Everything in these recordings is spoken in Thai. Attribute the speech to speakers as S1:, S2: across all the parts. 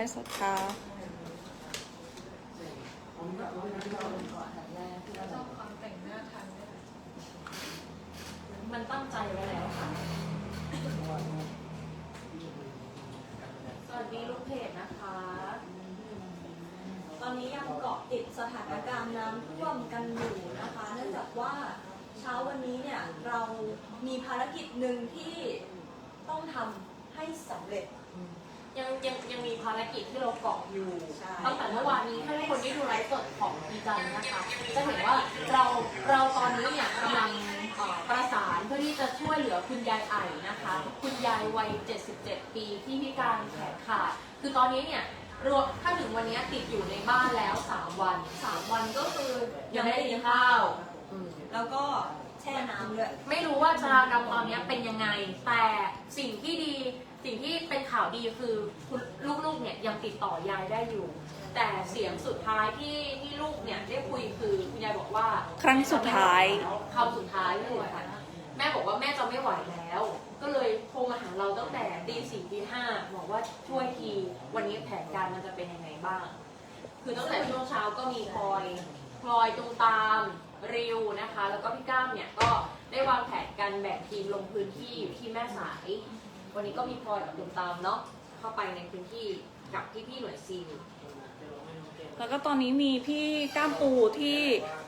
S1: ได้ศรัทธา
S2: มันตั้งใจไว้แล้วค่ะ สวัสดีลูกเพจนะคะ
S3: ตอนนี้ยังเกาะติดสถานการณ์น้ำท่วมกันอยู่นะคะ เนื่องจากว่าเช้าวันนี้เนี่ยเรามีภารกิจหนึ่งที่ต้องทำให้สำเร็จ
S2: ยังยังยังมีภารกิจที่เราเกาะอยู่
S3: ใช่
S2: ตั้งแต่เมื่อวานนี้ถ้าทุกคนได้ดูไลฟ์สดของพีจันนะคะจะเห็นว่าเราเราตอนนี้เนี่ยกำลังเอ่อประสานเพื่อที่จะช่วยเหลือคุณยายไอ่นะคะ คุณยายวัย 77 ปีที่พิการแขนขาดคือตอนนี้เนี่ยรวมถ้าถึงวันนี้ติดอยู่ในบ้านแล้ว 3 วัน
S3: 3 วันก็คือ
S2: ยังไม่ได้กินข้าวอืม
S3: แล้วก็แช่น้ำด้วย
S2: ไม่รู้ว่าชะตากรรมตอนนี้เป็นยังไง แต่สิ่งที่ดี สิ่งที่เป็นข่าวดีคือคุณลูกๆเนี่ยยังติดต่อยายได้อยู่ แต่เสียงสุดท้ายที่ที่ลูกเนี่ยได้คุยคือคุณยายบอกว่า
S1: ครั้งสุดท้าย
S2: คำสุดท้ายเลยค่ะแม่บอกว่าแม่จะไม่ไหวแล้ว ก็เลยโทรมาหาเราตั้งแต่ตีสี่ตีห้าบอกว่าช่วยทีวันนี้แผนการมันจะเป็นยังไงบ้าง คือตั้งแต่ช่วงเช้าก็มีพลอยพลอยตรงตามริวนะคะ แล้วก็พี่ก้ามเนี่ยก็ได้วางแผนการแบ่งทีมลงพื้นที่อยู่ที่แม่สาย วันนี้ก็มีพลอยกับตรงตามเนาะเข้าไปในพื้นที่กับพี่พี่ๆหน่วยซีล
S1: แล้วก็ตอนนี้มีพี่ก้ามปูที่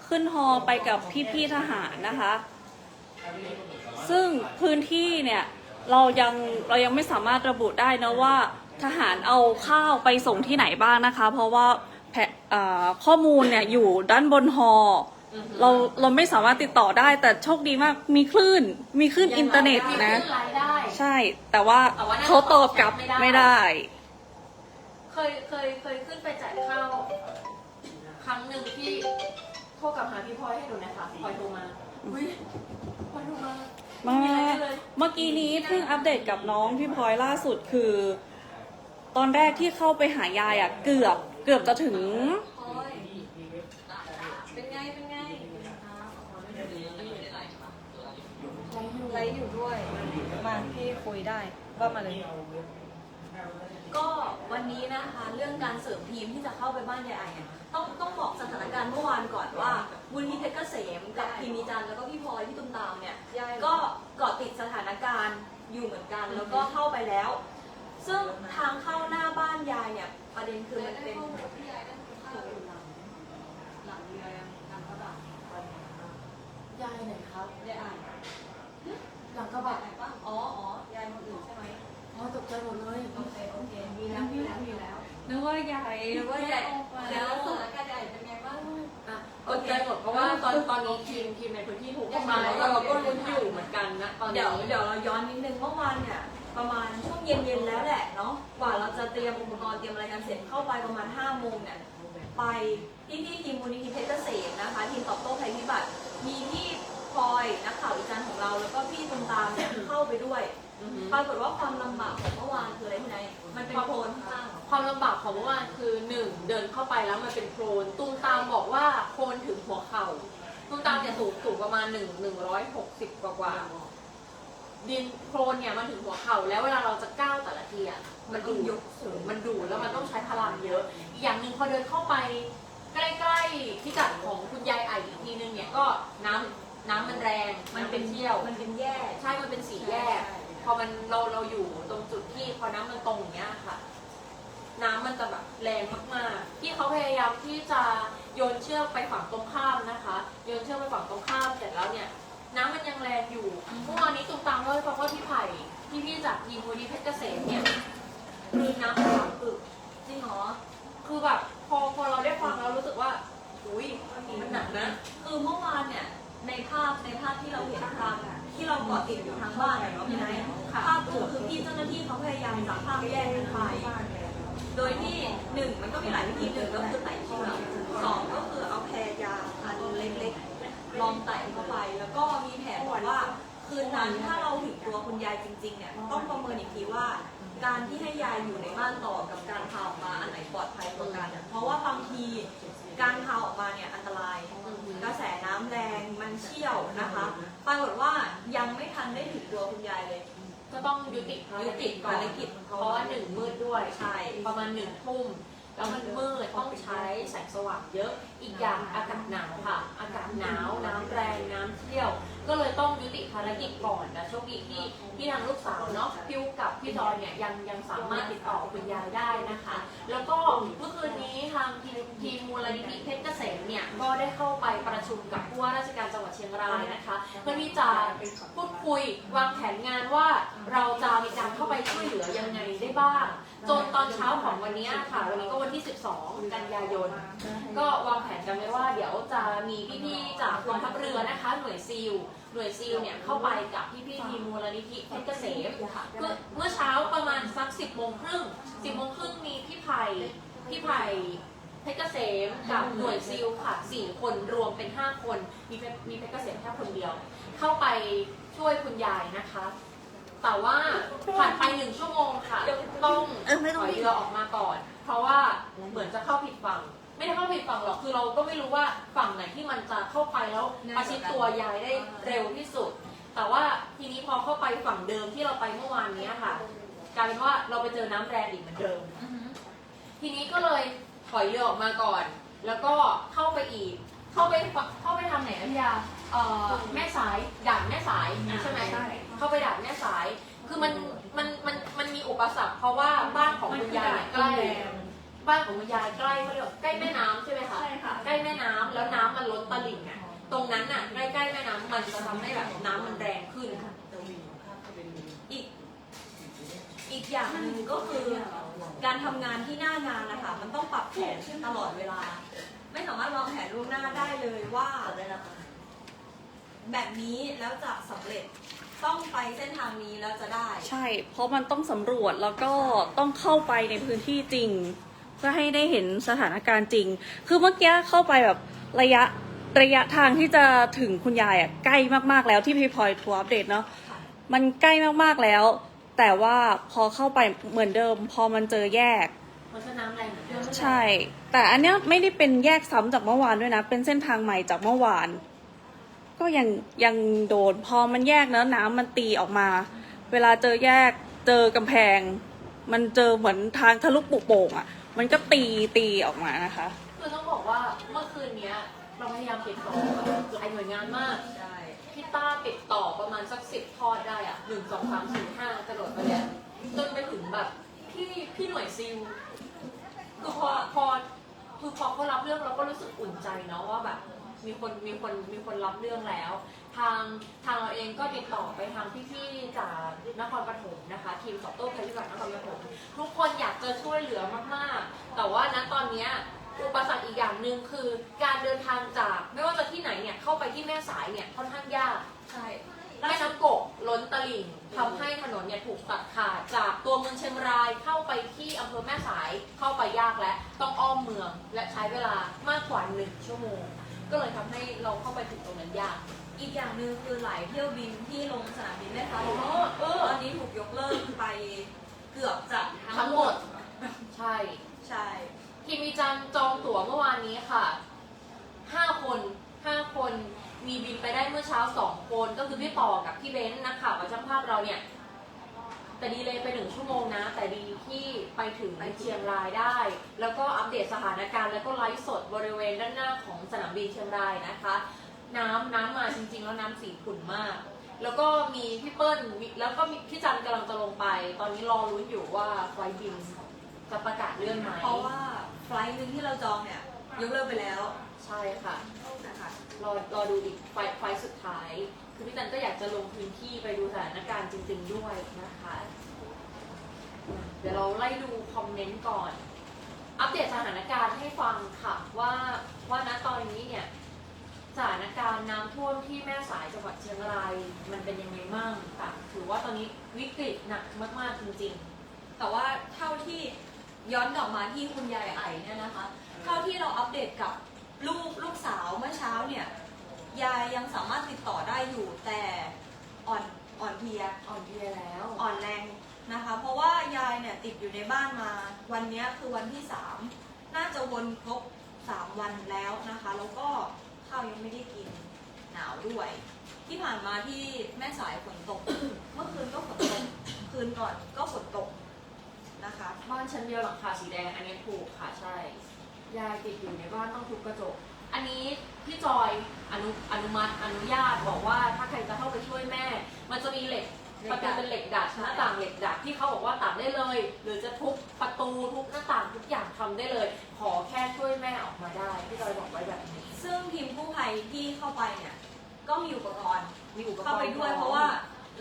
S1: ขึ้นฮอไปกับพี่ๆทหารนะคะ ซึ่งพื้นที่เนี่ยเรายังเรายังไม่สามารถระบุได้นะว่าทหารเอาข้าวไปส่งที่ไหนบ้างนะคะ เพราะว่าแผอ่าข้อมูลเนี่ยอยู่ด้านบนฮอ เราเราไม่สามารถติดต่อได้แต่โชคดีมากมีคลื่น มีคลื่นอินเทอร์เน็ต
S2: มี
S1: นะ
S2: ขึ้นไลน์ได้
S1: ใช่ แต่ว่า
S2: แต่ว่าน่าจะ
S1: เขาตอบกลับ
S2: ตอบแชทไม่
S1: ไม่
S2: ได้
S1: ได้
S2: เคยเคยเคยขึ้นไปจ่ายข้าวครั้งหนึ่งที่โทรกลับหาพี่พลอยให้หนูนะคะพลอยโทรมาอุ้ยพลอยโทรมา
S1: มา
S2: ไอะไรเลย
S1: เมื่อกี้นี้เพิ่งอัปเดตกับน้องพี่พลอยล่าสุดคือ ตอนแรกที่เข้าไปหายายอะ เกือบเกือบจะถึง
S3: พลอยเป็นไง เป็นไง ไลฟ์อยู่ด้วย มาพี่คุยได้ว่ามาเลยก็วันนี้นะคะเรื่องการเสริมทีมที่จะเข้าไปบ้านยายไอเนี่ยต้องต้องบอกสถานการณ์เมื่อวานก่อนว่าบุญทิเพชรเกษมกับพีมีจันทร์แล้วก็พี่พลอยที่ตุ้มตามเนี่ยก็เกาะติดสถานการณ์อยู่เหมือนกันแล้วก็เข้าไปแล้ว ซึ่งทางเข้าหน้าบ้านยายเนี่ยประเด็นคือมันเป็นหลังเรือทางกระบะ
S2: ยายไหนครับ
S3: ยายไอ
S2: หลังกระบะ
S3: ไหนปะอ๋ออ๋อยายคนอื่นใช่ไหม
S2: อ๋อตกใจหมดเลย
S3: โอเคโอเคมีแล้วมีแล้วมีแล้ว
S1: นึกว่ายาย
S3: หรือว่าใหญ่แล้วสถานการณ์ใหญ่เป็นไงบ้าง
S2: อะตกใจหมดเพราะว่าตอนตอนนี้ทีมทีมในพื้นที่ถูกเข้ามาแล้วเราก็ลุ้นอยู่เหมือนกันนะตอนนี้
S3: เดี๋ยวเดี๋ยวเราย้อนนิดนึงเมื่อวานเนี่ยประมาณช่วงเย็นๆแล้วแหละเนาะกว่าเราจะเตรียมอุปกรณ์เตรียมอะไรกันเสร็จเข้าไปประมาณ5โมงเนี่ยไปที่ที่ที ปรากฏว่าความลำบากของเมื่อวานคืออะไรที่ไหนมันเป็นโคลนข้าง
S2: ความลำบากของเมื่อวานคือหนึ่งเดินเข้าไปแล้วมันเป็นโคลนตูมตามบอกว่าโคลนถึงหัวเข่าตูมตามเนี่ยสูงสูงประมาณหนึ่งหนึ่งร้อยหกสิบกว่ากว่าดินโคลนเนี่ยมันถึงหัวเข่าแล้วเวลาเราจะก้าวแต่ละทีอะมันดูดสูงมันดูดแล้วมันต้องใช้พลังเยอะ อีกอย่างหนึ่งพอเดินเข้าไป ใกล้ๆพิกัดของคุณยายไออีกทีนึงเนี่ยก็น้ำน้ำมันแรง
S3: มัน
S2: น้ำ
S3: เป็
S2: เป็นนเที่ยว
S3: มันเป็นแย่
S2: ใช่ มันเป็นสีแยกพ อมันเราเราอยู่ตรงจุดที่พอน้ำมันตรงอย่างเงี้ยค่ะ น้ำมันจะแบบแรงมากๆที่เขาพยายามที่จะโยนเชือกไปฝั่งตรงข้ามนะคะ โยนเชือกไปฝั่งตรงข้ามเสร็จแล้วเนี่ย น้ำมันยังแรงอยู่เมื่อวานนี้ตุ้มตามเล่าให้ฟังว่าพี่ไผ่พี่พี่ๆจากทีมมูลนิธิเพชรเกษมเนี่ยคืนน้ำไปสามปึก
S3: จริงเหรอ
S2: คือแบบพอพอเราได้ฟังเรารู้สึกว่า อุ้ยมันหนักนะ
S3: คือเมื่อวานเนี่ยในภาพในภาพที่เราเห็นทางที่เราเกาะติดอยู่ทางบ้านอะเนาะพี่ไนท์ ภาพคือคือพี่เจ้าหน้าที่เขาพยายามจับภาพแยกกันไป โดยที่หนึ่งมันก็มีหลายวิธีหนึ่งก็คือไต่เชือกสองก็คือเอาแพรยางอันเล็กๆลองไต่เข้าไป แล้วก็มีแผนบอกว่า คืนนั้นถ้าเราถึงตัวคุณยายจริงๆเนี่ยต้องประเมินอีกทีว่า การที่ให้ยายอยู่ในบ้านต่อกับการพาออกมาอันไหนปลอดภัยกว่ากันเพราะว่าบางทีการพาออกมาเนี่ยอันตรายกระแสน้ำแรงมันเชี่ยวนะคะปรากฏว่ายังไม่ทันได้ถึงตัวคุณยายเลย
S2: ก็ต้องยุติภาร
S3: ยุติ
S2: กิจก่อน
S3: ภารกิจ
S2: เพราะว่าหนึ่งมืดด้วย
S3: ใช่
S2: ประมาณหนึ่งทุ่ม แล้วมันมืดต้องใช้แสงสว่างเยอะ อีกอย่างอากาศหนาวค่ะ อากาศหนาวน้ำแรงน้ำเที่ยว ก็เลยต้องยุติภารกิจก่อนแต่โชคดีที่ที่ทางลูกสาวเนาะพิวกับพี่จอยเนี่ยยังยังสามารถติดต่อคุณยายได้นะคะ แล้วก็เมื่อคืนนี้ทางทีมทีมมูลนิธิเพชรเกษมเนี่ยก็ได้เข้าไปประชุมกับผู้ว่าราชการจังหวัดเชียงรายนะคะเพื่อที่จะพูดคุยวางแผนงานว่าเราจะมีการเข้าไปช่วยเหลือยังไงได้บ้าง จนตอนเช้าของวันนี้ค่ะ วันนี้ก็วันที่ 12 กันยายน ก็วางแผนกันไว้ว่าเดี๋ยวจะมีพี่ๆจากกองทัพเรือนะคะ หน่วยซีลหน่วยซีลเนี่ยเข้าไปกับพี่ๆทีมมูลนิธิเพชรเกษมเมื่อเมื่อเช้าประมาณสัก 10โมงครึ่ง10โมงครึ่งมีพี่ไผ่พี่ไผ่เพชรเกษมกับหน่วยซีลค่ะ4คนรวมเป็น5คน มีเพมีเพชรเกษมแค่คนเดียว เข้าไปช่วยคุณยายนะคะ แต่ว่าผ่านไปหนึ่งชั่วโมงค่ะต้อง
S1: เออไม่ต้อง
S2: ถอยเรือออกมาก่อน เพราะว่าเหมือนจะเข้าผิดฝั่ง ไม่ได้เข้าผิดฝั่งหรอก คือเราก็ไม่รู้ว่าฝั่งไหนที่มันจะเข้าไปแล้วประชิดตัวยายได้เร็วที่สุด แต่ว่าทีนี้พอเข้าไปฝั่งเดิมที่เราไปเมื่อวานนี้ค่ะกลายเป็นว่าเราไปเจอน้ำแรงอีกเหมือนเดิม ทีนี้ก็เลยถอยเรือออกมาก่อน แล้วก็เข้าไปอีก เข้าไปฝั่งเข้าไปทางไหนอธิยาเอ่อแม่สายด่านแม่สายใช่ไหม
S1: ใช่
S2: เข้าไปด่านแม่สาย คือมันมันมันมันมีอุปสรรคเพราะว่าบ้านของคุณยายเนี่ยใกล้ บ้านของคุณยายใกล้เขาเรียกว่าใกล้แม่น้ำใช่ไหมคะ
S1: ใช่ค่ะ
S2: ใกล้แม่น้ำแล้วน้ำมันล้นตลิ่งอะตรงนั้นน่ะใกล้ใกล้ๆแม่น้ำมันจะทำให้แบบน้ำมันแรงขึ้น
S3: อีกอีกอย่างหนึ่งก็คือการทำงานที่หน้างานนะคะมันต้องปรับแผนตลอดเวลา ไม่สามารถวางแผนล่วงหน้าได้เลยว่า แบบนี้แล้วจะสำเร็จ ต้องไปเส้นทางนี้แล้วจะได้
S1: ใช่ เพราะมันต้องสำรวจแล้วก็ต้องเข้าไปในพื้นที่จริง เพื่อให้ได้เห็นสถานการณ์จริง คือเมื่อกี้เข้าไปแบบระยะระยะทางที่จะถึงคุณยายอะใกล้มากๆแล้วที่พี่พลอยทัวร์อัปเดตเนาะมันใกล้มากๆแล้ว แต่ว่าพอเข้าไปเหมือนเดิม พอมันเจอแยก
S2: มันจะน้ำแรงเหมือนเดิม
S1: ใช่ แต่อันเนี้ยไม่ได้เป็นแยกซ้ำจากเมื่อวานด้วยนะ เป็นเส้นทางใหม่จากเมื่อวาน ก็ยังยังโดนพอมันแยกเนอะน้ำมันตีออกมา เวลาเจอแยกเจอกำแพง มันเจอเหมือนทางทะลุปุโป่งอะ่ะ มันก็ตีตีออกมานะคะ
S2: คือต้องบอกว่าเมื่อคืนเนี้ยเราพยายามติดต่อหลายหน่วยงานมาก
S3: ใช่
S2: พี่ต้าติดต่อประมาณสักสิบทอดได้อะหนึ่งสองสามสี่ห้ากระโดดไปเลยจนไปถึงแบบพี่พี่หน่วยซิลคือพอพอคือพอเขารับเรื่องเราก็รู้สึกอุ่นใจเนาะว่าแบบ มีคนมีคนมีคนรับเรื่องแล้ว ทางทางเราเองก็ติดต่อไปทางพี่ๆจากนครปฐมนะคะทีมตอบโต้ภัยพิบัตินครปฐมทุกคนอยากจะช่วยเหลือมากๆ แต่ว่าณตอนเนี้ยอุปสรรคอีกอย่างหนึ่งคือ การเดินทางจากไม่ว่าจะที่ไหนเนี่ยเข้าไปที่แม่สายเนี่ยค่อนข้างยาก
S3: ใช่
S2: แม่น้ำกกล้นตลิ่งทำให้ถนนเนี่ยถูกตัดขาดจากตัวเมืองเชียงรายเข้าไปที่อำเภอแม่สายเข้าไปยากและต้องอ้อมเมืองและใช้เวลามากกว่าหนึ่งชั่วโมง ก็เลยทำให้เราเข้าไปถึงตรงนั้นยาก
S3: อีกอย่างหนึ่งคือหลายเที่ยวบินที่ลงสนามบินแม่ฟ้าหลวง
S2: เออ
S3: ตอนนี้ถูกยกเลิกไปเกือบจะ
S2: ทั้งหมดใช่
S3: ใช่
S2: ทีมมีจันจองตั๋วเมื่อวานนี้ค่ะ ห้าคนห้าคน มีบินไปได้เมื่อเช้าสองคน ก็คือพี่ต่อกับพี่เบนซ์นักข่าวกับช่างภาพเราเนี่ย แต่ดีเลยไปหนึ่งชั่วโมงนะ แต่ดีที่ไปถึงเชียงรายได้ แล้วก็อัปเดตสถานการณ์แล้วก็ไลฟ์สดบริเวณด้านหน้าของสนามบินเชียงรายนะคะ น้ำน้ำมาจริง ๆ แล้วน้ำสีขุ่นมาก แล้วก็มีพี่เปิ้ลมีแล้วก็มีพี่จันกำลังจะลงไป ตอนนี้รอรุ้นอยู่ว่าไฟล์บินจะประกาศเลื่อนไหม
S3: เพราะว่าไฟล์หนึ่งที่เราจองเนี่ยยกเลิกไปแล้ว
S2: ใช่ค่ะ
S3: นะคะ
S2: รอรอดูอีกไฟล์ไฟล์สุดท้าย คือพี่จันก็อยากจะลงพื้นที่ไปดูสถานการณ์จริง ๆด้วยนะคะ เดี๋ยวเราไล่ดูคอมเมนต์ก่อน อัปเดตสถานการณ์ให้ฟังค่ะว่าว่าณตอนนี้เนี่ยสถานการณ์น้ำท่วมที่แม่สายจังหวัดเชียงรายมันเป็นยังไงบ้างค่ะถือว่าตอนนี้วิกฤตหนักมากๆจริง ๆ
S3: แต่ว่าเท่าที่ย้อนกลับมาที่คุณยายไอเนี่ยนะคะ เท่าที่เราอัปเดตกับลูกลูกสาวเมื่อเช้าเนี่ย ยายยังสามารถติดต่อได้อยู่แต่อ่อนอ่อนเพลีย
S2: ๆอ่อนเพลียแล้ว
S3: อ่อนแรงนะคะ เพราะว่ายายเนี่ยติดอยู่ในบ้านมา วันเนี้ยคือวันที่สามน่าจะวนครบสามวันแล้วนะคะ แล้วก็ข้าวยังไม่ได้กินหนาวด้วย ที่ผ่านมาที่แม่สายฝนตก เมื่อคืนก็ฝนตกคืนก่อนก็ฝนตกนะคะ
S2: บ้านชั้นเดียวหลังคาสีแดงอันนี้ถูกค่ะใช่ ยายติดอยู่ในบ้านต้องทุบกระจก อันนี้พี่จอยอนุอนุมัติอนุญาตบอกว่าถ้าใครจะเข้าไปช่วยแม่ มันจะมีเหล็ก
S3: เหล็
S2: ประ
S3: กดั
S2: ตู
S3: ด
S2: เป็นเหล็กดัดหน้าต่างเหล็กดัดที่เขาบอกว่าตัดได้เลย หรือจะทุบประตูทุบหน้าต่างทุกอย่างทำได้เลย ขอแค่ช่วยแม่ออกมาได้พี่จอยบอกไว้แบบนี้
S3: ซึ่งทีมกู้ภัยที่เข้าไปเนี่ยก็มีอุปกรณ์
S2: มีอุปกรณ์
S3: เข้าไปด้วยเพราะว่า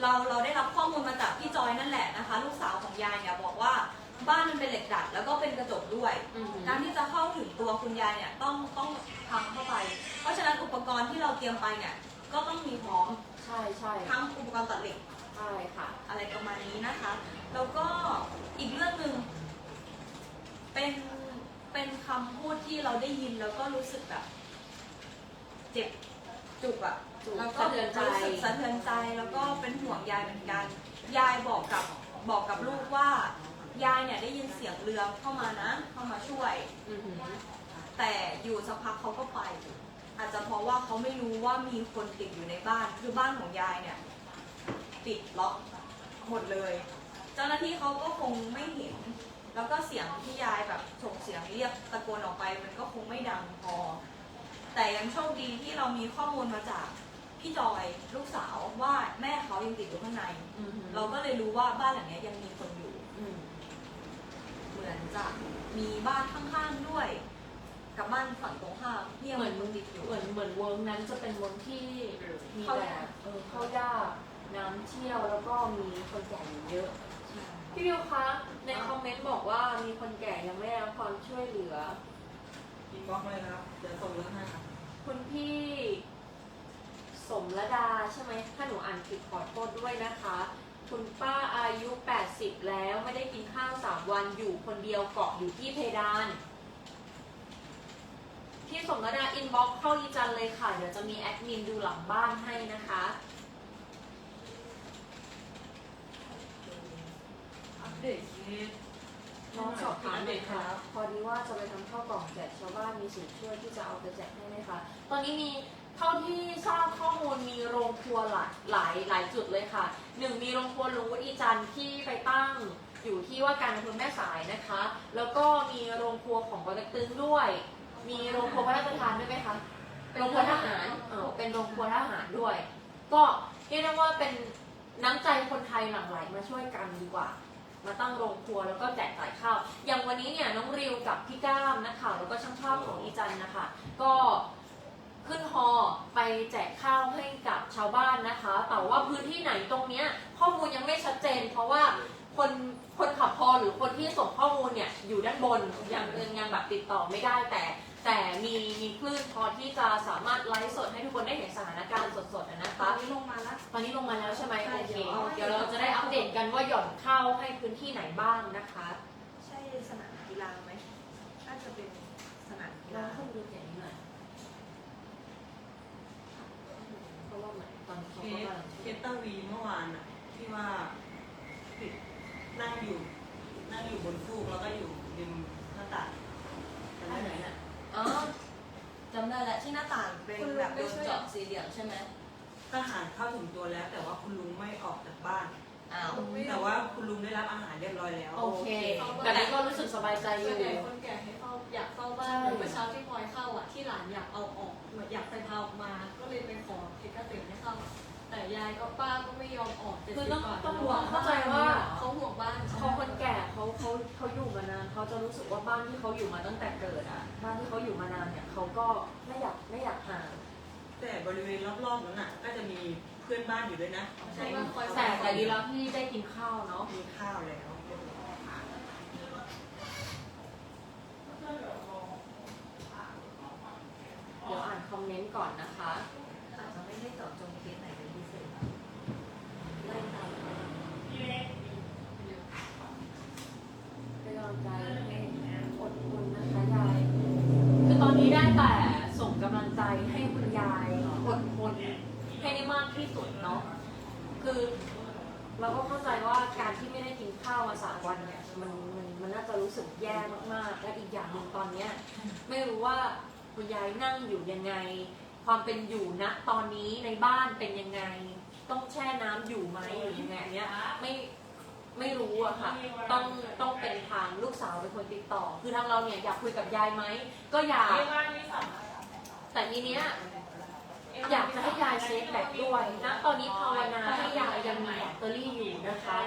S3: เราเราได้รับข้อมูลมาจากพี่จอยนั่นแหละนะคะ ลูกสาวของยายเนี่ยบอกว่า บ้านมันเป็นเหล็กดัดแล้วก็เป็นกระจกด้วย
S2: อืม
S3: การที่จะเข้าถึงตัวคุณยายเนี่ยต้องต้องพังเข้าไป เพราะฉะนั้นอุปกรณ์ที่เราเตรียมไปเนี่ยก็ต้องมีพร้อม
S2: ใช่ใช่
S3: ทั้งอุปกรณ์ตัดเหล็ก
S2: ใช่ค่ะ
S3: อะไรประมาณนี้นะคะ แล้วก็อีกเรื่องหนึ่งเป็นเป็นคำพูดที่เราได้ยินแล้วก็รู้สึกแบบเจ็บจุกอะ
S2: จุก
S3: แล้วก็
S2: สะเทือนใจ
S3: รู้สึกสะเทือนใจแล้วก็เป็นห่วงยายเหมือนกัน ยายบอกกับบอกกับลูกว่า ยายเนี่ยได้ยินเสียงเรือเข้ามานะ เข้ามาช่วย
S2: อือหือ
S3: แต่อยู่สักพักเขาก็ไป อาจจะเพราะว่าเขาไม่รู้ว่ามีคนติดอยู่ในบ้าน คือบ้านของยายเนี่ยปิดล็อกหมดเลย เจ้าหน้าที่เขาก็คงไม่เห็น แล้วก็เสียงที่ยายแบบส่งเสียงเรียกตะโกนออกไป มันก็คงไม่ดังพอ แต่ยังโชคดีที่เรามีข้อมูลมาจากพี่จอยลูกสาวว่าแม่เขายังติดอยู่ข้างใน
S2: อือหือ
S3: เราก็เลยรู้ว่าบ้านหลังเนี้ยยังมีคนอยู่
S2: อืม
S3: เหมือนจะมีบ้านข้างๆด้วย กับบ้านฝั่งตรงข้ามที่ยัง
S2: เหมือน
S3: มึงติดอยู่
S2: เหมือนเหมือนเวิร์กนั้นจะเป็นเวิร์กที่มี
S3: เข้า
S2: แต่
S3: ยาก
S2: เออเข้ายากน้ำเชี่ยวแล้วก็มีคนแก่อยู่เยอะ พี่วิวคะ ในคอมเมนต์บอกว่ามีคนแก่ยังไม่ได้รับความช่วยเหลือ
S4: อินบ็อกซ์เลยนะครับ เดี๋ยวส่งเรื่องให้ครับ
S2: คุณพี่ สมระดาใช่ไหมถ้าหนูอ่านผิดขอโทษด้วยนะคะ คุณป้าอายุ 80 แล้วไม่ได้กินข้าว 3 วันอยู่คนเดียวเกาะอยู่ที่เพดานพี่สมระดาอินบ็อกซ์เข้าอีจันเลยค่ะ เดี๋ยวจะมีแอดมินดูหลังบ้านให้นะคะ
S4: อัปเดตเคส
S2: น้องสอบถามเลยค่ะพอดีว่าจะไปทำข้าวกล่องแจกชาวบ้านมีสิทธิ์ช่วยที่จะเอาไปแจกให้ไหมคะ ตอนนี้มี เท่าที่ทราบข้อมูลมีโรงครัวหลายหลายหลายจุดเลยค่ะหนึ่งมีโรงครัวหลุงวุฒิอีจันทร์ที่ไปตั้งอยู่ที่ว่าการอำเภอแม่สายนะคะ แล้วก็มีโรงครัวของปอเต็กตึงด้วย มีโรงครัวพระราชทานด้วยไหมคะโรงครัวทหารเออเป็นโรงครัวทหารด้วย ก็เรียกได้ว่าเป็นน้ำใจคนไทยหลั่งไหลมาช่วยกันดีกว่า มาตั้งโรงครัวแล้วก็แจกจ่ายข้าว อย่างวันนี้เนี่ยน้องริวกับพี่ก้ามนะคะแล้วก็ช่างภาพของอีจันนะคะ ก็ ขึ้นฮอไปแจกข้าวให้กับชาวบ้านนะคะ แต่ว่าพื้นที่ไหนตรงเนี้ยข้อมูลยังไม่ชัดเจน เพราะว่าคนคนขับฮอหรือคนที่ส่งข้อมูลเนี่ยอยู่ด้านบนยังยังยังแบบติดต่อไม่ได้แต่ แต่มีมีคลื่นพอที่จะสามารถไลฟ์สดให้ทุกคนได้เห็นสถานการณ์สดๆอะนะ
S3: ตอ
S2: คะ
S3: นนี้ลงมาแล้ว
S2: ตอนนี้ลงมาแล้วใช่ไหม
S3: ใช่
S2: โอเค
S3: เดี๋ยว
S2: เดี๋ยวเราจะได้อัปเดตกันว่าหย่อนเข้าให้พื้นที่ไหนบ้างนะคะ
S3: ใช่สนามกีฬาไหมน่าจะเป็นสนามกี
S2: ลอ
S3: ฬาง
S2: ขึ้นดูอย่างนี้หน่อยเราะว่าเหมือนตอนนี้เขา
S4: เค
S2: ก็
S4: ส
S2: กำลัง
S4: เคสเตอร์วีเมื่อวานอะที่ว่าติดนั่งอยู่ นั่งอยู่บนฟูกแล้วก็อยู่ริมหน้าต่างจำได้ไหมน่ะ
S3: อ๋อจำได้แล้วที่หน้าต่างเป็นแบบโดนเจาะสี่เหลี่ยมใช่ไหม
S4: ทหารเข้าถึงตัวแล้ว แต่ว่าคุณลุงไม่ออกจากบ้าน
S3: อ้าว
S4: แต่ว่าคุณลุงได้รับอาหารเรียบร้อยแล้ว
S2: โอเคแบบนี้ก็รู้สึกสบายใจอ
S5: ส่
S2: ยู่
S5: วนใหญ่คนแก่ให้เข้าอยากเข้าบ้าน
S2: ใช่
S5: เหมือนเมื่อเช้าที่พลอยเข้าอะที่หลานอยากเอาออกเหมือนอยากไปพาออกมา ก็เลยไปขอเพชรเกษมให้เข้า แต่ยายก็ป้าก็ไม่ยอมออกเจ็ด
S2: คือ
S5: สิบ
S2: ต้อง
S5: กว่า
S2: ต้อง
S5: แล้ว
S2: ห่วงเข้าใจว่า
S5: เขาห่วงบ้าน
S2: เขาคนแก่เขาเขาเขาอยู่มานานเขาจะรู้สึกว่าบ้านที่เขาอยู่มาตั้งแต่เกิดอะ บ้านที่เขาอยู่มานานเนี่ยเขาก็ไม่อยากไม่อยากห่าง
S4: แต่บริเวณรอบๆนั้นน่ะ ก็จะมีเพื่อนบ้านอยู่ด้วยนะ
S5: ใช่ว่าคอย
S2: แต่แต่ดีแล้วที่ได้กินข้าวเนาะ
S4: มีข้าวแล้ว
S2: เดี๋ยวอ่านคอมเมนต์ก่อนนะคะ
S3: อาจจะไม่ได้เจาะจงเคสไหนเป็นพิเศษ
S2: ไล่ตามมาเป็นกำลังใจให้อดทนนะคะยาย คือตอนนี้ได้แต่ส่งกำลังใจให้คุณยายอดทนให้ได้มากที่สุดเนาะ คือเราก็เข้าใจว่าการที่ไม่ได้กินข้าวมาสามวันเนี่ยมันมันมันน่าจะรู้สึกแย่มากๆ และอีกอย่างหนึ่งตอนเนี้ยไม่รู้ ว่าคุณยายนั่งอยู่ยังไง ความเป็นอยู่ณตอนนี้ในบ้านเป็นยังไง ต้องแช่น้ำอยู่ไหมหรือยังไงอันเนี้ยไม่ไม่รู้อะค่ะ ต้องต้องเป็นทางลูกสาวเป็นคนติดต่อ คือทางเราเนี่ยอยากคุยกับยายไหม ก็อยาก แต่ทีเนี้ย อยากจะให้ยายเช็คแบตด้วยณตอนนี้ภาวนาให้ยายยังมีแบตเตอรี่อยู่นะคะ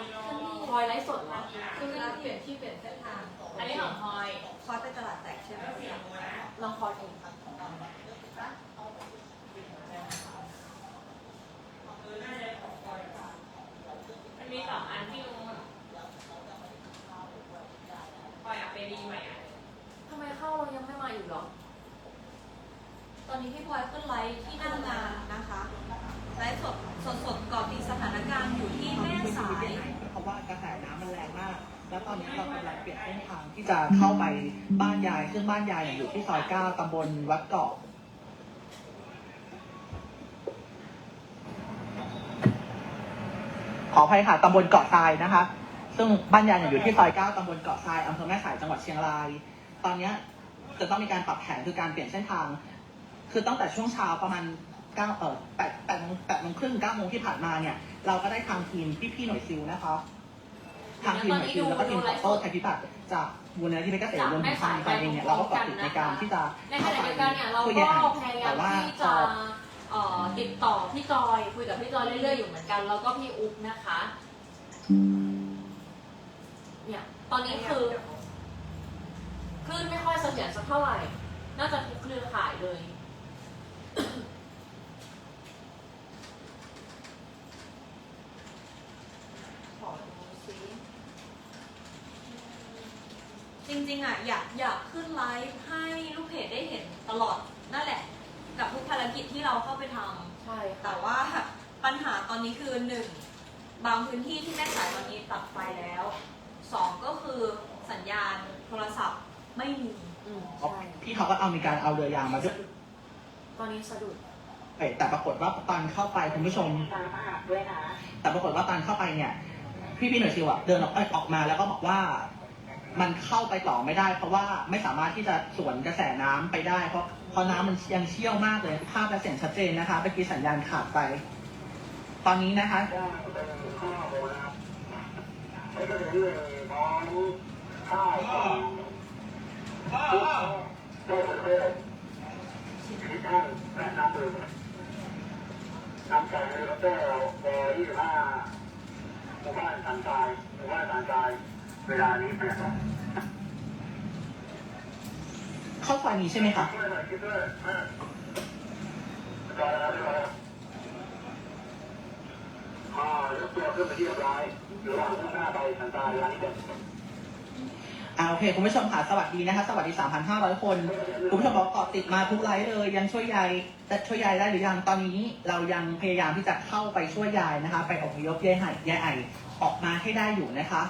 S2: คอยไลฟ์สดนะ
S5: คือเวลาเปลี่ยนที่เปลี่ยนเส้นทาง
S4: อันนี้ของพลอย
S3: คอยไปตลาดแตกใช่ไหม
S2: ลองคอยเองครับ
S4: มันมีสองอันที่ลุงพลอยอยากไปดีใหม่อะ
S2: ทำไมเข้าเรายังไม่มาอยู่หรอ
S3: ต อนนี้พี่พลอยขึ้นไลฟ์ที่หน้างานนะคะไลฟ์สดสดๆเกาะติดสถานการณ์อยู่ที่แม่สาย
S6: เพราะว่ากระแสน้ำมันแรงมาก แล้วตอนนี้เรากำลังเปลี่ยนเส้นทางที่จะเข้าไปบ้านยายซึ่งบ้านยายอยู่ที่ซอยเก้าตำบลวัดเกาะขออภัยค่ะตำบลเกาะทรายนะคะ ซึ่งบ้านยายอยู่ที่ซอยเก้าตำบลเกาะทรายอำเภอแม่สายจังหวัดเชียงราย ตอนนี้จะต้องมีการปรับแผนคือการเปลี่ยนเส้นทาง คือตั้งแต่ช่วงเช้าประมาณเก้าเออแปดแปดโมงแปดโมงครึ่งเก้าโมงที่ผ่านมาเนี่ย เราก็ได้ทางทีมพี่ๆหน่วยซิลนะคะทางทีมหน่วยซิลแล้วก็ทีมตอบโต้ภัยพิบัติจากมูลนิธิเพชรเกษมรวมถึงทางการเองเนี่ยเราก็ปรับติดในการที่จะ
S2: ในขณะเดียวกันเนี่ยเรา
S6: ช่วย
S2: ก็
S6: แยก
S2: พยายา
S6: แต่
S2: ม
S6: ว่า
S2: ที่
S6: พ
S2: จะ
S6: อ
S2: เอ่อติดต่อพี่จอยคุยกับพี่จอยเรื่อยๆอยู่เหมือนกัน แล้วก็พี่อุ๊บนะคะ เนี่ยตอนนี้คือคลื่นไม่ค่อยเสถียรสักเท่าไหร่ น่าจะทุกเครือข่ายเลย ขอดูซิ
S3: จริงๆอะอยากอยากขึ้นไลฟ์ให้ลูกเพจได้เห็นตลอดนั่นแหละ กับทุกภารกิจที่เราเข้าไปทำ
S2: ใช่ค่ะ
S3: แต่ว่าปัญหาตอนนี้คือหนึ่งบางพื้นที่ที่แม่สายตอนนี้ตัดไฟแล้วสองก็คือสัญญาณโทรศัพท์ไม่มี
S2: อืม
S6: เพราะ
S2: ใช่
S6: พี่เขาก็เอามีการเอาเรือยางมาด้วย
S2: ตอนนี้สะดุด
S6: เอ้ยแต่ปรากฏว่าตอนเข้าไปคุณผู้ชมแต่ปรากฏว่าตอนเข้าไปเนี่ย พี่พี่ๆหน่วยซิลอะเดินออกเอ้ยออกมาแล้วก็บอกว่า มันเข้าไปต่อไม่ได้ เพราะว่าไม่สามารถที่จะสวนกระแสน้ำไปได้ เพราะเพราะน้ำมันยังเชี่ยวมากเลยภาพและเสียงชัดเจนนะคะเมื่อกี้สัญญาณขาดไป ตอนนี้นะคะ
S7: นำจากเฮลิคอปเตอร์วอ25หมู่บ้านสันทรายหมู่บ้านสันทรายเวลานี้แปดโมง
S6: เข้าซอยนี้ใช่ไหมคะ
S7: ช่วยหน่อยคิดด้วยอ่อแล้วจอยแล้วอ่ายกตัวขึ้นไปที่เรียบร้อยระหว่างมุ่งหน้าไปสันทรายเวลานี้เจ็ด
S6: อ่าโอเคคุณผู้ชมค่ะสวัสดีนะคะ สวัสดี 3,500 คน คุณผู้ชมบอกเกาะติดมาทุกไลฟ์เลยยังช่วยยายแต่ช่วยยายได้หรือยังตอนนี้เรายังพยายามที่จะเข้าไปช่วยยายนะคะ ไปอพยพยายไห่ยายไอออกมาให้ได้อยู่นะคะ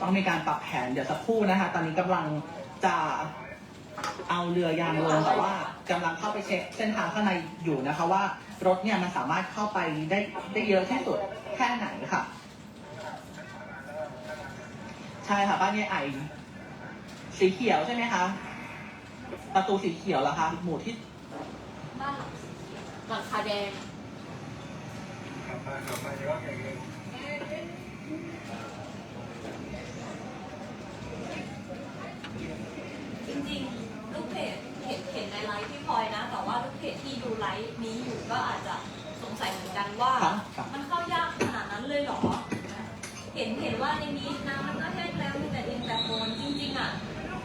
S6: ต้องมีการปรับแผนเดี๋ยวสักครู่นะคะ ตอนนี้กำลังจะเอาเรือยางลงแต่ว่ากำลังเข้าไปเช็คเส้นทางข้างในอยู่นะคะ ว่ารถเนี่ยมันสามารถเข้าไปได้ได้เยอะที่สุดแค่ไหนค่ะ ใช่ค่ะบ้านยายไอสีเขียวใช่ไหมคะ ประตูสีเขียวเหรอคะ หมู่ที่
S3: บ้านหลังสีเขียว
S2: หลังคาแดง
S3: จริงๆ ลูกเพจเห็นเห็นในไลฟ์พี่พลอยนะ แต่ว่าลูกเพจที่ดูไลฟ์นี้อยู่ก็อาจจะสงสัยเหมือนกันว่า
S6: ครับ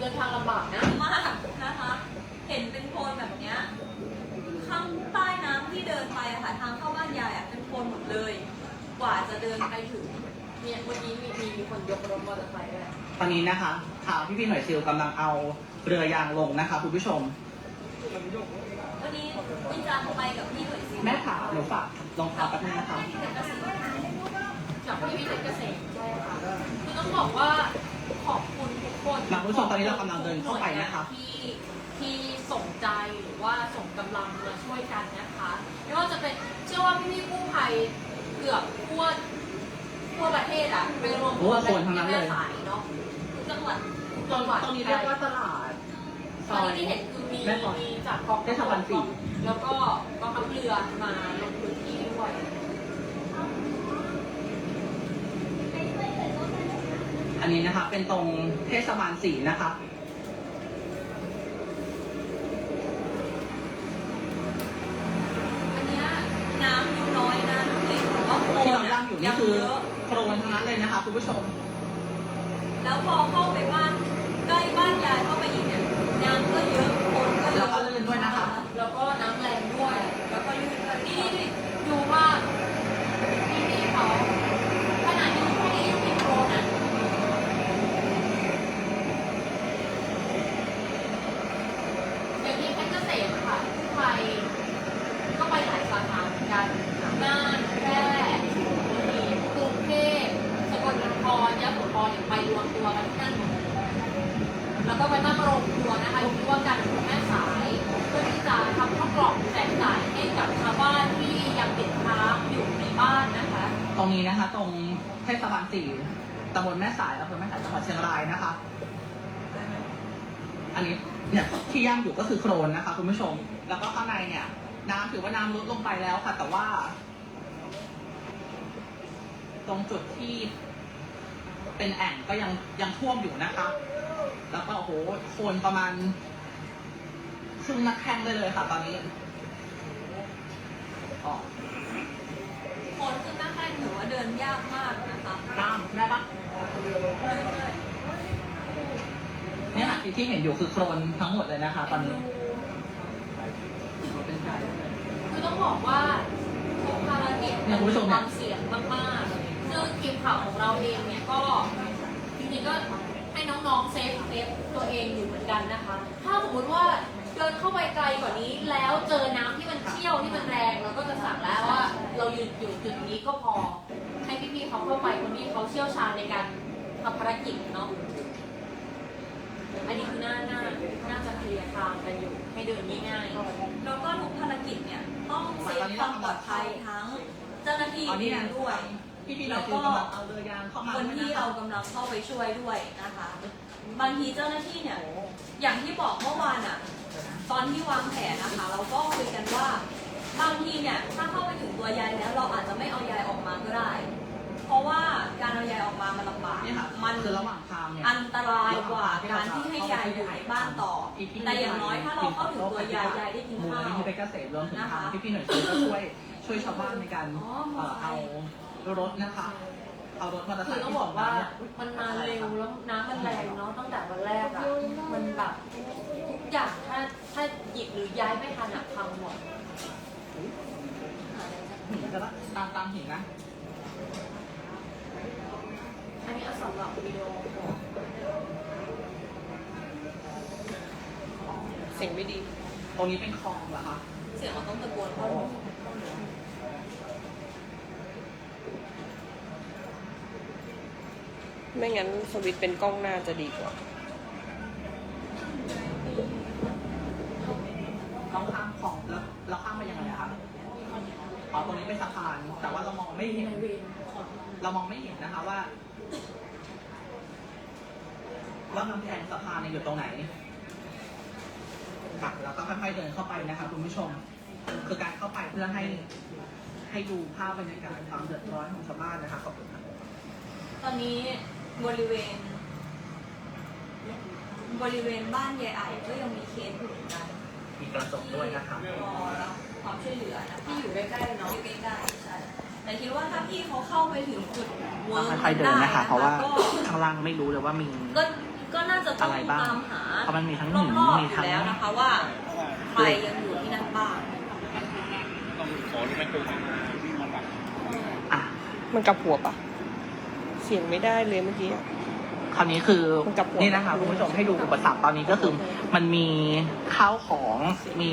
S2: นทางลำบากนะ
S3: มากนะคะ เห็นเป็นโคลนแบบเนี้ยข้างใต้น้ำที่เดินไปอะค่ะทางเข้าบ้านยายอะเป็นโคลนหมดเลย กว่าจะเดินไปถึง
S2: เนี่ยเมื่อกี้มีมีมีคนยกรถมอเตอร์ไซค์ด้วย
S6: ตอนนี้นะคะทางพี่พี่ๆหน่วยซิลกำลังเอาเรือยางลงนะคะคุณผู้ชม
S3: วันนี้วิจารณ์ไปกับพี่หน่วยซิล
S6: แม่ขาหนูฝากรองเท้าแป๊บนึงนะคะ
S3: ที่เป็นเกษตร
S2: จากพี่วิทย์เกษตรใช่ค่ะคือต้องบอกว่า ขอบคุณทุกคน
S6: มาคุณผู้ชมตอนนี้เรากำลังเดินเข้าไปนะคะ
S2: ที่ที่ส่งใจหรือว่าส่งกำลังมาช่วยกันนะคะไม่ว่าจะเป็นเชื่อว่าพี่ๆกู้ภัยเกือบทั่วทั่วประเทศอะไปรวมตัว
S6: โอ้โหคนทั้งนั้นเลย
S2: ที่แม่สายเนาะ
S3: ทุกจังหวัด
S2: จังหวัด
S6: ตรงนี้เรียกว่าตลาด
S2: ตอนนี้ที่เห็นคือมี
S6: แม่สอด
S2: มีจากกอง
S6: เทศบาลสี่
S2: กแล้วก็กองทัพเรือมาลงพื้นที่ด้วย
S6: อันนี้นะคะ เป็นตรงเทศบาลสีนะคะ
S3: อันเนี้ยน้ำยังน้อยนะเองแต่ว่าโคล
S6: ที่
S3: น
S6: เรา
S3: อะ
S6: ย่างอยู่
S3: ยั
S6: นี่
S3: ง
S6: คือ
S3: เยอะ
S6: โครนทั้งนั้นเลยนะคะคุณผู้ชม
S3: แล้วพอเข้าไปบ้านใกล้บ้านยายเข้าไปอีกเนี่ยน้ำก็เยอะคนก็เย
S6: แล้ว
S3: อะ
S6: ก็ลื่นด้วยนะคะ
S2: แล้วก็น้ำแรงด้วย
S3: แล้วก็ลื่นด้วย
S2: นี่ดูว่าพี่พี่เขาขนาดนี้แค่ยี่สิบโลน่ะอย่างนี้เพชรเกษมอะค่ะไปก็ไปหลายสาขาเหมือนกันน่านแพร่บุรีกรุงเทพสกลนครยะโสธรเนี่ยไปรวมตัวกันที่นั่นหมดเลยแล้วก็ไปตั้งโรงครัวนะคะอยู่ที่ว่าการอำเภอแม่สาย เพื่อที่จะทำข้าวกล่องแจกจ่ายให้กับชาวบ้านที่ยังติดค้างอยู่ในบ้านนะคะ
S6: ตรงนี้นะคะ ตรงเทศบาลสี่ตำบลแม่สาย อำเภอแม่สายจังหวัดเชียงรายนะคะ อันนี้เนี่ยที่ย่างอยู่ก็คือโครนนะคะคุณผู้ชม แล้วก็ข้างในเนี่ย น้ำถือว่าน้ำลดลงไปแล้วค่ะ แต่ว่า ตรงจุดที่เป็นแอ่งก็ยังยังท่วมอยู่นะคะ แล้วก็โอ้โหโคลนประมาณครึ่งนักแข้งได้เลยค่ะ ตอนนี้อ๋อ
S3: คนขึ้นหน้าแข้งถือว่าเดินยากมากนะคะ
S6: ตามได้ปะ เนี่ยค่ะที่ที่เห็นอยู่คือโครนทั้งหมดเลยนะคะ ตอนนี้เป็นไง
S2: คือต้องบอกว่าทุกภารกิจ
S6: เนี่ยคุณผู้ชม
S2: ค
S6: เนี่
S2: วายมเสี่ยงมากๆซึ่งทีมข่าวของเราเองเนี่ยก็จริงๆก็ให้น้องๆเซฟเซฟตัวเองอยู่เหมือนกันนะคะ ถ้าสมมติว่าเดินเข้าไปไกลกว่านี้แล้วเจอน้ำที่มันเชี่ยวที่มันแรงเราก็จะสั่งแล้วว่า เราหยุดอยู่จุดนี้ก็พอให้พี่ๆเขาเข้าไปคนที่เขาเชี่ยวชาญในการ ทำภารกิจเนาะอันนี้คือน่าน่าน่าจะเคลียร์ทางกันอยู่ให้เดินง่ายๆ
S3: แล้วก็ทุกภารกิจเนี่ยต้องเซฟความปลอดภัยทั้งเจ้าหน้าที่
S6: อ๋อนี่
S3: เอ
S6: ไง
S3: งด้วย
S6: พี่พี่เราคือกำลังเอาเรือยางเข้ามา
S3: คนที่เรากำลังเข้าไปช่วยด้วยนะคะ บางทีเจ้าหน้าที่เนี่ย อย่างที่บอกเมื่อวานอะ ตอนที่วางแผนนะคะ เราก็คุยกันว่า บางทีเนี่ยถ้าเข้าไปถึงตัวยายแล้ว เราอาจจะไม่เอายายออกมาก็ได้ เพราะว่าการเอายายออกมามันลำบาก
S6: นี่ค่ะ
S3: มัน
S6: คือระหว่างทางเนี่ย
S3: อันตรายกว่าการที่ให้ยายอยู่ในบ้านต่อ แต่อย่างน้อยถ้าเราเข้าถึงตัวยายยายได้กิน
S6: มูล
S3: ข้า
S6: นิ
S3: ว
S6: ธิเพชรเกษมรวมถึง
S3: นะคะ
S6: ทางพี่พี่ๆหน่วยซิลก็ช่วยช่วยชาวบ้านในการ
S3: อ๋อ
S6: เอ่อเอารถนะคะเอารถมอเตอร์ไซ
S2: คือ
S6: ค์
S2: ต้อง
S6: ที่
S2: บ
S6: ส่
S2: อก
S6: ง
S2: ว่า
S6: น้ำเนี่ย
S2: มันมาเร็วแล้วน้ำมันแรงเนาะตั้งแต่วันแรกอะมันแบบทุกอย่างถ้าถ้าหยิบหรือย้ายไม่ทันอะพังหมด
S6: หินจะละตามตามหินนะ
S2: อันนี้เอาสำหรับวิดีโอของ
S8: เสียงไม่ดี
S6: ตรงนี้เป็นคลองเหรอคะ
S3: เสียงเราต้องตะโกนเข้า
S8: ไม่งั้นสวิตช์เป็นกล้องหน้าจะดีกว่า
S6: ต้องข้ามคลองแล้วเราข้ามไปยังไงอะคะอ๋อตรงนี้เป็นสะพาน แต่ว่าเรามองไม่เห็น เรามองไม่เห็นนะคะว่า ว่ากำแพงสะพานเนี่ยอยู่ตรงไหนค่ะแล้วก็ค่อยๆเดินเข้าไปนะคะคุณผู้ชม คือการเข้าไปเพื่อให้ให้ดูภาพบรรยากาศความเดือดร้อนของชาวบ้านนะคะขอบคุณค่ะ
S3: ตอนนี้บริเวณ บริเวณบ้านยายไอก็ยังมีเคสอยู่เหมือนกัน
S6: มีกระจกด้วยนะคะ
S3: รอรับความช่วยเหลือนะคะ
S2: ที่อยู่ใกล้ๆเนาะ
S3: อยู่ใกล้ๆใช่แต่คิดว่าถ้าพี่เขาเข้าไปถึงจุดเวิร์ก
S6: ค่อยๆเดินนะคะ เพราะว่า
S3: ก็
S6: ข้างล่างไม่รู้เลยว่ามี
S3: ก็ก็น่าจะต้ อง
S6: อะไรบ้าง
S3: ตามหา
S6: เพราะมันมีทั้ง
S3: ร
S6: หิน
S3: อบๆ
S6: มี
S3: อยู่
S6: ทั้ง
S3: แล้วนะคะว่าใครยังอยู่ที่นั่นบ้าง
S6: อะ
S8: มันกลับหัวปะเสียงไม่ได้เลยเมื่อกี้อะ
S6: คราวนี้คือ
S8: มันกลับหัว
S6: นี่นะคะคุณผู้ชมให้ดูอุปสรรคตอนนี้ก็คือ มันมีข้าวของมี